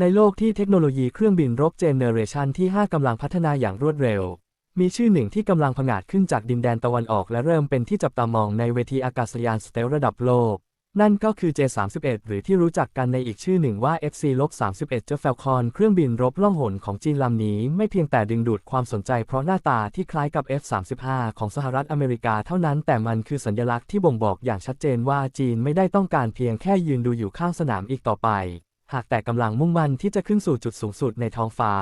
ในโลกที่เทคโนโลยีเครื่องบินรบเจเนเรชันที่ 5 กำลังพัฒนาอย่างรวดเร็ว มีชื่อหนึ่งที่กำลังผงาดขึ้นจากดินแดนตะวันออกและเริ่มเป็นที่จับตามองในเวทีอากาศยานสเตลระดับโลก นั่นก็คือ J31 หรือที่รู้จักกันในอีกชื่อหนึ่งว่า FC-31 เจอ Falcon เครื่องบินรบล่องหนของจีนลำนี้ไม่เพียงแต่ดึงดูดความสนใจเพราะหน้าตาที่คล้ายกับ F-35 ของสหรัฐอเมริกาเท่านั้นแต่มันคือสัญลักษณ์ที่บ่งบอกอย่างชัดเจนว่าจีนไม่ได้ต้องการเพียงแค่ยืนดูอยู่ข้างสนามอีกต่อไป หากแต่กำลังมุ่งมั่นที่จะขึ้นสู่จุดสูงสุดในท้องฟ้า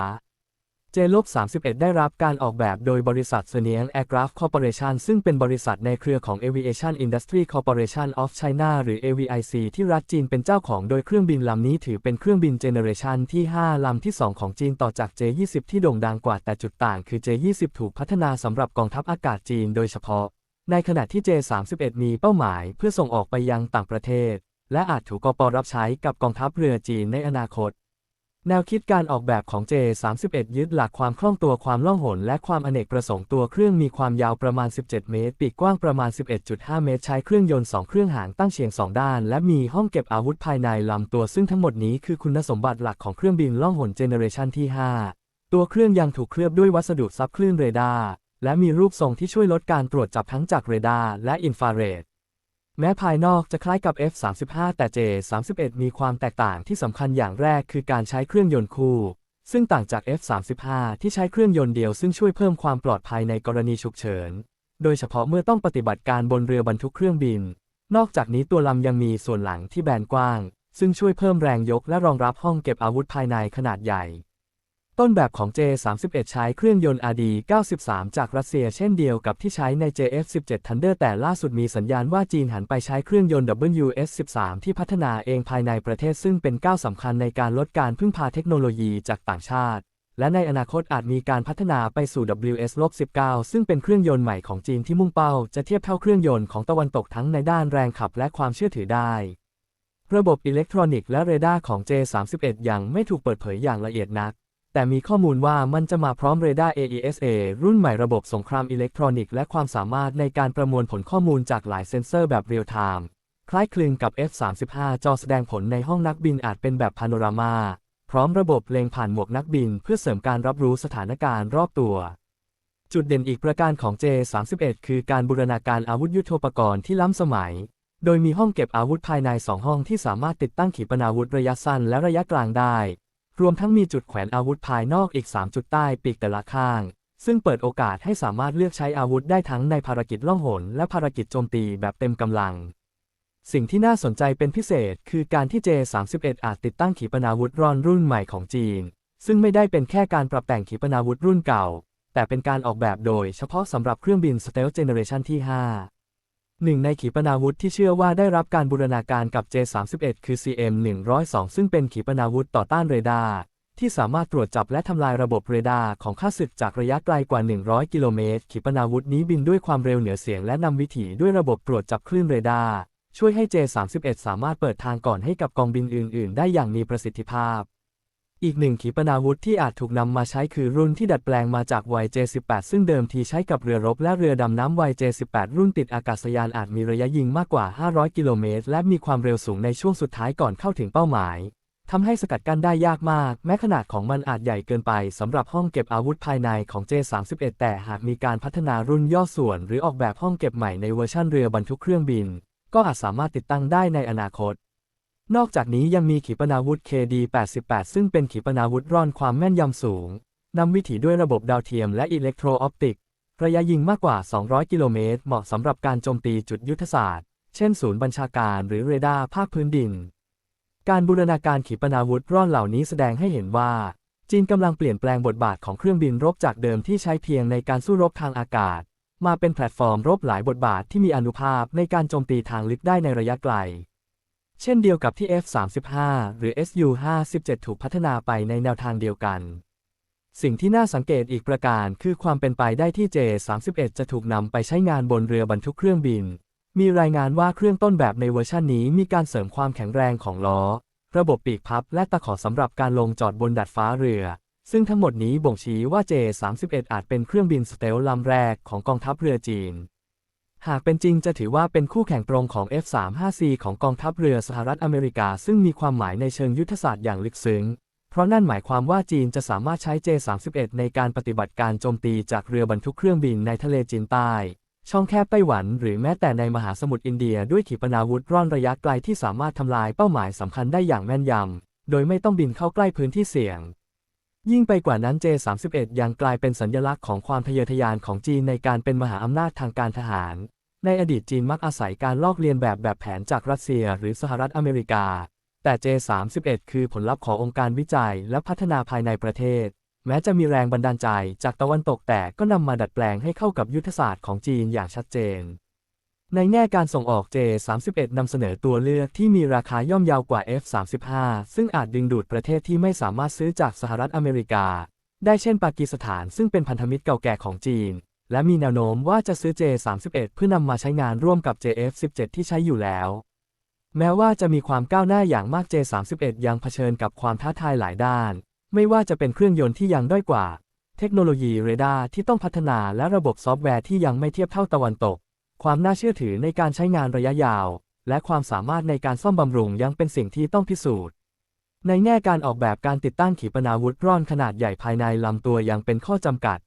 เจลบ31 ได้รับการออกแบบโดยบริษัท s e n i a n Aircraft Corporation ซึ่งเป็นบริษัทในเครือของ Aviation Industry Corporation of China หรือ AVIC ที่รัฐจีนเป็นเจ้าของโดยเครื่องบินลำนี้ถือเป็นเครื่องบินเจเนเรชันที่ 5 ลำที่ 2 ของจีนต่อจาก J20 ที่โด่งดังกว่าแต่จุดต่างคือ J20 ถูกพัฒนาสำหรับกองทัพอากาศจีนโดยเฉพาะ ในขณะที่ J31 มีเป้าหมายเพื่อส่งออกไปยังต่างประเทศ และอาจถูกกปรับใช้กับกองทัพเรือจีนในอนาคต แนวคิดการออกแบบของ J31 ยึดหลักความคล่องตัวความล่องหน และความอเนกประสงค์ตัวเครื่องมีความยาวประมาณ 17 เมตร ปีกกว้างประมาณ 11.5 เมตร ใช้เครื่องยนต์ 2 เครื่องหางตั้งเฉียง 2 ด้าน และมีห้องเก็บอาวุธภายในลำตัวซึ่งทั้งหมดนี้คือคุณสมบัติหลักของเครื่องบินล่องหนเจเนเรชันที่ 5 ตัวเครื่องยังถูกเคลือบด้วยวัสดุซับคลื่นเรดาร์และมีรูปทรงที่ช่วยลดการตรวจจับทั้งจากเรดาร์และอินฟราเรด แม้ภายนอกจะคล้ายกับ F35 แต่ J31 มีความแตกต่างที่สำคัญอย่างแรกคือการใช้เครื่องยนต์คู่ ซึ่งต่างจาก F35 ที่ใช้เครื่องยนต์เดียวซึ่งช่วยเพิ่มความปลอดภัยในกรณีฉุกเฉิน โดยเฉพาะเมื่อต้องปฏิบัติการบนเรือบรรทุกเครื่องบิน นอกจากนี้ตัวลำยังมีส่วนหลังที่แบนกว้าง ซึ่งช่วยเพิ่มแรงยกและรองรับห้องเก็บอาวุธภายในขนาดใหญ่ ต้นแบบของ J31 ใช้เครื่องยนต์ RD93 จากรัสเซียเช่นเดียวกับที่ใช้ใน JF17 Thunder แต่ล่าสุดมีสัญญาณว่าจีนหันไปใช้เครื่องยนต์ WS13 ที่พัฒนาเองภายในประเทศซึ่งเป็นก้าวสำคัญในการลดการพึ่งพาเทคโนโลยีจากต่างชาติ และในอนาคตอาจมีการพัฒนาไปสู่ WS-19 ซึ่งเป็นเครื่องยนต์ใหม่ของจีนที่มุ่งเป้า จะเทียบเท่าเครื่องยนต์ของตะวันตกทั้งในด้านแรงขับและความเชื่อถือได้ระบบอิเล็กทรอนิกส์และเรดาร์ของ J31 ยังไม่ถูกเปิดเผยอย่างละเอียดนัก แต่มีข้อมูลว่ามันจะมาพร้อมเรดาร์ AESA รุ่นใหม่ระบบสงครามอิเล็กทรอนิกส์และความสามารถในการประมวลผลข้อมูลจากหลายเซ็นเซอร์แบบเรียลไทม์คล้ายคลึงกับ F35 จอแสดงผลในห้องนักบินอาจเป็นแบบพาโนรามา พร้อมระบบเล็งผ่านหมวกนักบิน เพื่อเสริมการรับรู้สถานการณ์รอบตัว จุดเด่นอีกประการของ J31 คือการบูรณาการอาวุธยุทโธปกรณ์ที่ล้ำสมัย โดยมีห้องเก็บอาวุธภายใน 2 ห้องที่สามารถติดตั้งขีปนาวุธระยะสั้นและระยะกลางได้ รวมทั้งมีจุดแขวนอาวุธภายนอกอีก 3 จุดใต้ปีกแต่ละข้าง ซึ่งเปิดโอกาสให้สามารถเลือกใช้อาวุธได้ทั้งในภารกิจล่องหนและภารกิจโจมตีแบบเต็มกำลัง สิ่งที่น่าสนใจเป็นพิเศษคือการที่ J31 อาจติดตั้งขีปนาวุธรอนรุ่นใหม่ของจีน ซึ่งไม่ได้เป็นแค่การปรับแต่งขีปนาวุธรุ่นเก่า แต่เป็นการออกแบบโดยเฉพาะสำหรับเครื่องบิน Stealth Generation ที่ 5 หนึ่งในขีปนาวุธที่เชื่อว่าได้รับการบูรณาการกับ J31 คือ CM102 ซึ่งเป็นขีปนาวุธต่อต้านเรดาร์ ที่สามารถตรวจจับและทำลายระบบเรดาร์ของข้าศึกจากระยะไกลกว่า 100 กิโลเมตร ขีปนาวุธนี้บินด้วยความเร็วเหนือเสียงและนำวิถีด้วยระบบตรวจจับคลื่นเรดาร์ ช่วยให้ J31 สามารถเปิดทางก่อนให้กับกองบินอื่น ๆ ได้อย่างมีประสิทธิภาพ อีกหนึ่งขีปนาวุธที่อาจถูกนำมาใช้คือรุ่นที่ดัดแปลงมาจาก YJ18 ซึ่งเดิมทีใช้กับเรือรบและเรือดำน้ำ YJ18 รุ่นติดอากาศยานอาจมีระยะยิงมากกว่า 500 กิโลเมตร และมีความเร็วสูงในช่วงสุดท้ายก่อนเข้าถึงเป้าหมายทำให้สกัดกั้นได้ยากมาก แม้ขนาดของมันอาจใหญ่เกินไปสำหรับห้องเก็บอาวุธภายในของ J31 แต่หากมีการพัฒนารุ่นย่อส่วน หรือออกแบบห้องเก็บใหม่ในเวอร์ชันเรือบรรทุกเครื่องบิน ก็อาจสามารถติดตั้งได้ในอนาคต นอกจากนี้ยังมีขีปนาวุธ KD-88 ซึ่งเป็นขีปนาวุธร่อนความแม่นยำสูง นำวิถีด้วยระบบดาวเทียมและอิเล็กโทรออปติก ระยะยิงมากกว่า 200 กิโลเมตร เหมาะสำหรับการโจมตีจุดยุทธศาสตร์ เช่นศูนย์บัญชาการหรือเรดาร์ภาคพื้นดิน การบูรณาการขีปนาวุธร่อนเหล่านี้แสดงให้เห็นว่า จีนกำลังเปลี่ยนแปลงบทบาทของเครื่องบินรบจากเดิมที่ใช้เพียงในการสู้รบทางอากาศ มาเป็นแพลตฟอร์มรบหลายบทบาทที่มีอนุภาพในการโจมตีทางลึกได้ในระยะไกล เช่นเดียวกับที่ F-35 หรือ Su-57 ถูกพัฒนาไปในแนวทางเดียวกัน สิ่งที่น่าสังเกตอีกประการคือความเป็นไปได้ที่ J-31 จะถูกนำไปใช้งานบนเรือบรรทุกเครื่องบิน มีรายงานว่าเครื่องต้นแบบในเวอร์ชันนี้มีการเสริมความแข็งแรงของล้อ ระบบปีกพับและตะขอสำหรับการลงจอดบนดาดฟ้าเรือ ซึ่งทั้งหมดนี้บ่งชี้ว่า J-31 อาจเป็นเครื่องบินสเตล์ลำแรกของกองทัพเรือจีน หากเป็นจริงจะถือว่าเป็นคู่แข่งตรงของ F-35C ของกองทัพเรือสหรัฐอเมริกา ซึ่งมีความหมายในเชิงยุทธศาสตร์อย่างลึกซึ้งเพเพราะนั่นหมายความว่าจีนจะสามารถใช้ J-31 ในการปฏิบัติการโจมตีจากเรือบรรทุกเครื่องบินในทะเลจีนใต้ ช่องแคบไต้หวัน หรือแม้แต่ในมหาสมุทรอินเดียด้วยขีปนาวุธร่อนระยะไกลที่สามารถทำลายเป้าหมายสำคัญได้อย่างแม่นยำ โดยไม่ต้องบินเข้าใกล้พื้นที่เสี่ยงยิ่งไปกว่านั้น J-31 ยังกลายเป็นสัญลักษณ์ของความทะเยอทะยานของจีนในการเป็นมหาอำนาจทางการทหาร ในอดีตจีนมักอาศัยการลอกเลียนแบบแบบแผนจากรัสเซียหรือสหรัฐอเมริกา แต่ J31 คือผลลัพธ์ขององค์การวิจัยและพัฒนาภายในประเทศ แม้จะมีแรงบันดาลใจจากตะวันตกแต่ก็นำมาดัดแปลงให้เข้ากับยุทธศาสตร์ของจีนอย่างชัดเจน ในแง่การส่งออก J31 นำเสนอตัวเลือกที่มีราคาย่อมเยาวกว่า F35 ซึ่งอาจดึงดูดประเทศที่ไม่สามารถซื้อจากสหรัฐอเมริกา ได้เช่นปากีสถานซึ่งเป็นพันธมิตรเก่าแก่ของจีน และมีแนวโน้มว่าจะซื้อ J31 เพื่อนำมาใช้งานร่วมกับ JF17 ที่ใช้อยู่แล้ว แม้ว่าจะมีความก้าวหน้าอย่างมาก J31 ยังเผชิญกับความท้าทายหลายด้าน ไม่ว่าจะเป็นเครื่องยนต์ที่ยังด้อยกว่า เทคโนโลยีเรดาร์ที่ต้องพัฒนาและระบบซอฟต์แวร์ที่ยังไม่เทียบเท่าตะวันตก ความน่าเชื่อถือในการใช้งานระยะยาว และความสามารถในการซ่อมบำรุงยังเป็นสิ่งที่ต้องพิสูจน์ในแง่การออกแบบการติดตั้งขีปนาวุธร่อนขนาดใหญ่ภายในลำตัวยังเป็นข้อจำกัด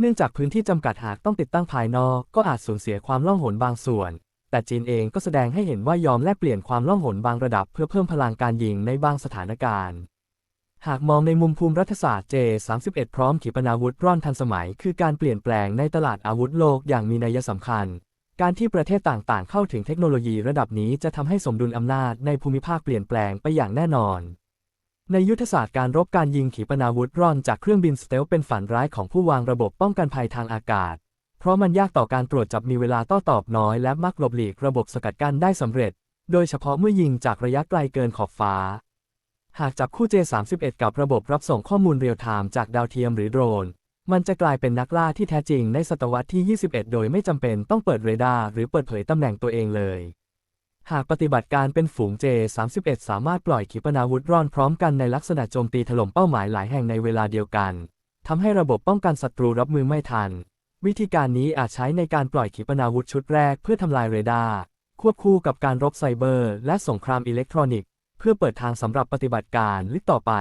เนื่องจากพื้นที่จำกัดหากต้องติดตั้งภายนอก ก็อาจสูญเสียความล่องหนบางส่วน แต่จีนเองก็แสดงให้เห็นว่ายอมแลกเปลี่ยนความล่องหนบางระดับ เพื่อเพิ่มพลังการยิงในบางสถานการณ์ หากมองในมุมภูมิรัฐศาสตร์ J31 พร้อมขีปนาวุธร่อนทันสมัย คือการเปลี่ยนแปลงในตลาดอาวุธโลกอย่างมีนัยสำคัญ การที่ประเทศต่างๆ เข้าถึงเทคโนโลยีระดับนี้จะทำให้สมดุลอำนาจในภูมิภาคเปลี่ยนแปลงไปอย่างแน่นอน ในยุทธศาสตร์การรบการยิงขีปนาวุธร่อนจากเครื่องบินสเตลเป็นฝันร้ายของผู้วางระบบป้องกันภัยทางอากาศ เพราะมันยากต่อการตรวจจับมีเวลาต้ตอบน้อยและมักหลบหลีกระบบสกัดกั้นได้สำเร็จ โดยเฉพาะเมื่อยิงจากระยะไกลเกินขอบฟ้า หากจับคู่ J31 กับระบบรับส่งข้อมูลเรียลไทม์จากดาวเทียมหรือโดรน มันจะกลายเป็นนักล่าที่แท้จริงในศตวรรษที่ 21 โดยไม่จำเป็นต้องเปิดเรดาร์หรือเปิดเผยตำแหน่งตัวเองเลย หากปฏิบัติการเป็นฝูง J31 สามารถปล่อยขีปนาวุธร่อนพร้อมกันในลักษณะโจมตีถล่มเป้าหมายหลายแห่งในเวลาเดียวกันทำให้ระบบป้องกันศัตรูรับมือไม่ทัน วิธีการนี้อาจใช้ในการปล่อยขีปนาวุธชุดแรกเพื่อทำลายเรดาร์ ควบคู่กับการรบไซเบอร์ และสงครามอิเล็กทรอนิกส์ เพื่อเปิดทางสำหรับปฏิบัติการลิต่อไป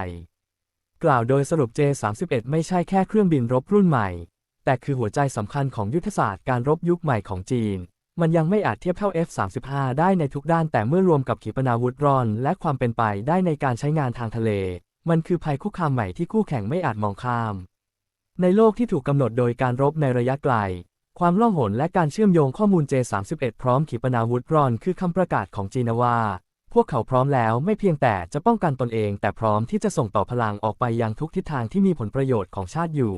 กล่าวโดยสรุป J31 ไม่ใช่แค่เครื่องบินรบรุ่นใหม่ แต่คือหัวใจสำคัญของยุทธศาสตร์การรบยุคใหม่ของจีน มันยังไม่อาจเทียบเท่า F35 ได้ในทุกด้านแต่เมื่อรวมกับขีปนาวุธรอน และความเป็นไปได้ในการใช้งานทางทะเล มันคือภัยคุกคามใหม่ที่คู่แข่งไม่อาจมองข้าม ในโลกที่ถูกกำหนดโดยการรบในระยะไกล ความล่องหนและการเชื่อมโยงข้อมูล J31 พร้อมขีปนาวุธรอน คือคำประกาศของจีนว่า พวกเขาพร้อมแล้วไม่เพียงแต่จะป้องกันตนเอง แต่พร้อมที่จะส่งต่อพลังออกไปยังทุกทิศทางที่มีผลประโยชน์ของชาติอยู่